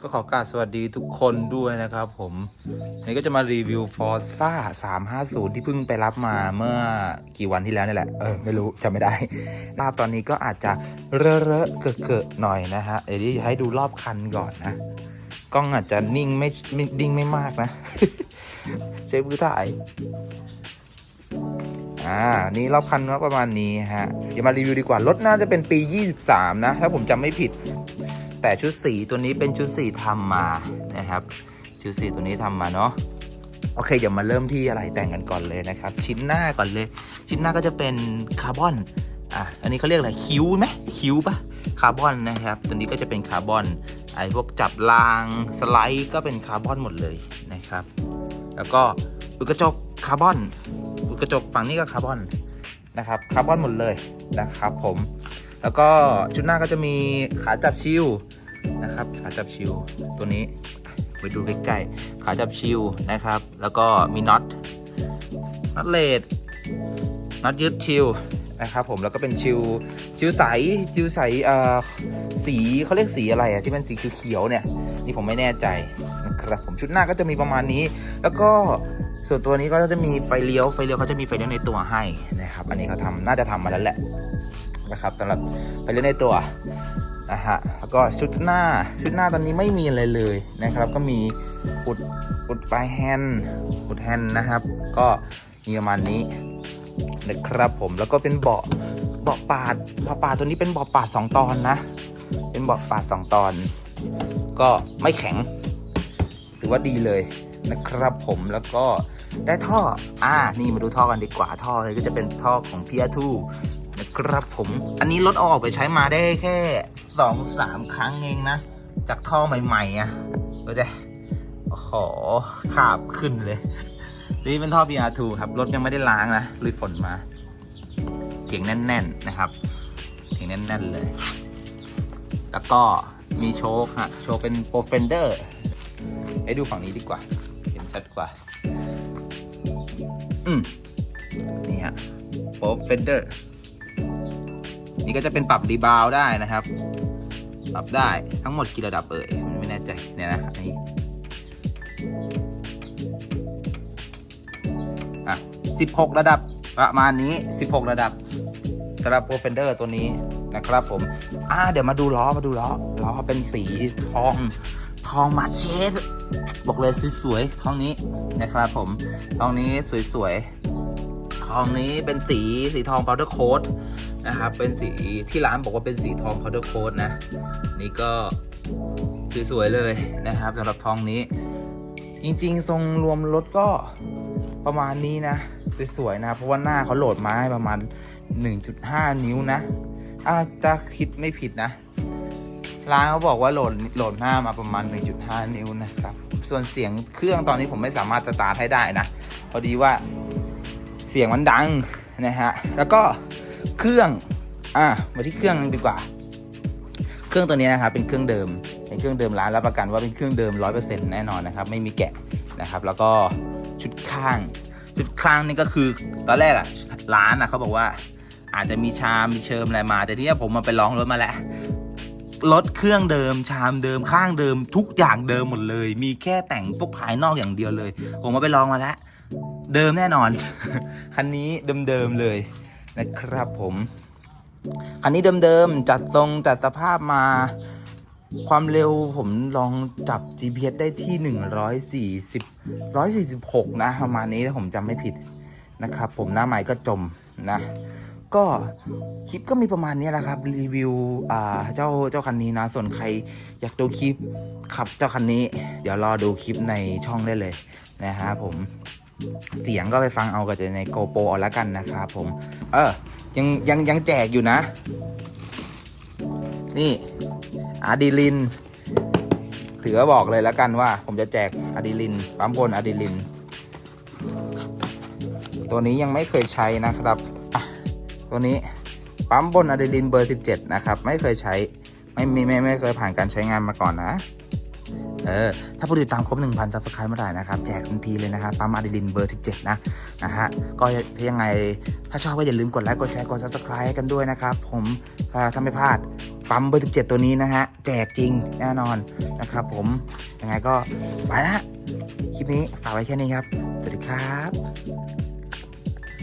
ก็ขอกราบสวัสดีทุกคนด้วยนะครับผมวันนี้ก็จะมารีวิว Forza 350 ที่เพิ่งไปรับมาเมื่อกี่วันที่แล้วนี่แหละ เออ ไม่รู้จำไม่ได้ภาพตอนนี้ก็อาจจะเรอะเรอะเกอะเกอะหน่อยนะฮะ เดี๋ยวให้ดูรอบคันก่อนนะ กล้องอาจจะนิ่งไม่นิ่งไม่มากนะ เซฟมือถ่าย อ่า นี่รอบคันประมาณนี้ฮะ เดี๋ยวมารีวิวดีกว่า รถน่าจะเป็นปี 23 นะ ถ้าผมจำไม่ผิด แต่ชุดสีตัวนี้เป็นชุดสีทำมานะครับ ชุดสีตัวนี้ทำมาเนาะโอเคเดี๋ยวมาเริ่มที่อะไรแต่งกันก่อนเลยนะครับ ชิ้นหน้าก่อนเลย ชิ้นหน้าก็จะเป็นคาร์บอนอะอันนี้เขาเรียกอะไรคิ้วไหมคิ้วปะคาร์บอนนะครับ ตัวนี้ก็จะเป็นคาร์บอนไอ้พวกจับรางสไลด์ก็เป็นคาร์บอนหมดเลยนะครับ แล้วก็อุกระจกคาร์บอนอุกระจกฝั่งนี้ก็คาร์บอนนะครับคาร์บอนหมดเลยนะครับผม แล้วก็ชุดหน้าก็จะมีขาจับชิวนะครับขาจับชิวตัวนี้ไปดูใกล้ๆขาจับชิวนะครับ แล้วก็มีน็อตน็อตเลดน็อตยึดชิวนะครับผมแล้วก็เป็นชิวชิวใสชิวใสเอ่อสีเขาเรียกสีอะไรอะที่เป็นสีเขียวๆเนี่ยนี่ผมไม่แน่ใจนะครับผมชุดหน้าก็จะมีประมาณนี้ แล้วก็ส่วนตัวนี้ก็จะมีไฟเลี้ยวไฟเลี้ยวเขาจะมีไฟเลี้ยวในตัวให้นะครับ อันนี้เขาทำน่าจะทำมาแล้วแหละ นะครับสำหรับไปเล่นในตัวนะฮะแล้วก็ชุดหน้าชุดหน้าตอนนี้ไม่มีอะไรเลยนะครับ ก็มีอุดอุดปลายแฮนด์อุดแฮนด์นะครับ ก็มีประมาณนี้นะครับผมแล้วก็เป็นเบาะเบาะปาดเบาะปาดตัวนี้เป็นเบาะปาดสองตอนนะ เป็นเบาะปาดสองตอน ก็ไม่แข็ง ถือว่าดีเลยนะครับผมแล้วก็ได้ท่อ อ่า นี่มาดูท่อกันดีกว่าท่อเลยก็จะเป็นท่อของ p พีทู นะครับผม อันนี้รถเอาออกไปใช้มาได้แค่สองสามครั้งเองนะ จากท่อใหม่ๆอะดูดิโอ้โหขาบขึ้นเลยนี่เป็นท่อ PR2 ครับ รถยังไม่ได้ล้างนะลุยฝนมา เสียงแน่น ๆนะครับ เสียงแน่น ๆ เลย แล้วก็มีโชคฮะโชคเป็นโปรเฟนเดอร์ให้ดูฝั่งนี้ดีกว่า เห็นชัดกว่า อืมนี่ฮะโปรเฟนเดอร์ นี่ก็จะเป็นปรับรีบาวได้นะครับ ปรับได้ทั้งหมดกี่ระดับเอ่ยไม่แน่ใจเนี่ยนะอันนี้อะ16 ระดับประมาณนี้ 16 ระดับสำหรับโปรเฟนเดอร์ตัวนี้นะครับผม อ่า เดี๋ยวมาดูล้อ มาดูล้อ ล้อเป็นสีทอง ทองมาเชดบอกเลยสวยๆทองนี้นะครับผม ทองนี้สวยๆ ทองนี้เป็นสีสีทอง powder coat นะครับ เป็นสีที่ร้านบอกว่าเป็นสีทอง powder coat นะ นี่ก็สวยๆเลยนะครับสำหรับทองนี้ จริงๆ ทรงรวมรถก็ประมาณนี้นะสวยๆนะเพราะว่าหน้าเขาโหลดมาให้ประมาณ 1.5 นิ้วนะถ้าจะคิดไม่ผิดนะร้านเขาบอกว่าโหลดโหลดหน้ามาประมาณ 1.5 นิ้วนะครับ ส่วนเสียงเครื่องตอนนี้ผมไม่สามารถสตาร์ทให้ได้นะ พอดีว่าเสียงมันดังนะฮะ แล้วก็ เครื่องอะมาที่เครื่องดีกว่า เครื่องตัวนี้นะครับเป็นเครื่องเดิม เป็นเครื่องเดิมร้านรับประกันว่าเป็นเครื่องเดิม 100%แน่นอนนะครับ ไม่มีแกะนะครับ แล้วก็ชุดข้าง ชุดข้างนี่ก็คือตอนแรกอะร้านอะเขาบอกว่าอาจจะมีชามมีเชิมอะไรมา แต่ทีเนี้ผมมาไปลองรถมาแล้วรถเครื่องเดิมชามเดิมข้างเดิม ทุกอย่างเดิมหมดเลย มีแค่แต่งพวกภายนอกอย่างเดียวเลย ผมมาไปลองมาแล้ว เดิมแน่นอน คันนี้เดิมๆเลย นะครับผม คันนี้เดิมๆ จัดทรงจัดสภาพมาความเร็วผมลองจับ GPS ได้ที่ 140 146 นะประมาณนี้ถ้าผมจำไม่ผิดนะครับ ผมหน้าใหม่ก็จมนะ ก็คลิปก็มีประมาณนี้แหละครับ รีวิวอ่าเจ้าเจ้าคันนี้นะ ส่วนใครอยากดูคลิปขับเจ้าคันนี้ เดี๋ยวรอดูคลิปในช่องได้เลยนะฮะผม เสียงก็ไปฟังเอากับในโกโปรเอาละกันนะครับผม เออ ยังยังยังแจกอยู่นะ นี่อาดิลิน ถือว่าบอกเลยแล้วกันว่า ผมจะแจกอะดิลินปั๊มบนอะดิลิน ตัวนี้ยังไม่เคยใช้นะครับตัวนี้ปั๊มบนอะดิลินเบอร์ 17 นะครับ ไม่เคยใช้ ไม่มีไม่ไม่เคยผ่านการใช้งานมาก่อนนะ เออ ถ้าผู้ติดตามครบ 1,000ซับสไครต์เมื่อไหร่นะครับ แจกทันทีเลยนะครับปั๊มอะดิลินเบอร์ 17 นะ นะฮะ ก็ถ้ายังไง ถ้าชอบก็อย่าลืมกดไลค์ กดแชร์ กดซับสไครต์กันด้วยนะครับ ผมถ้าถ้าไม่พลาดปั๊มเบอร์ 17 ตัวนี้นะฮะ แจกจริงแน่นอนนะครับผม ยังไงก็ไปละคลิปนี้ฝากไว้แค่นี้ครับ สวัสดีครับ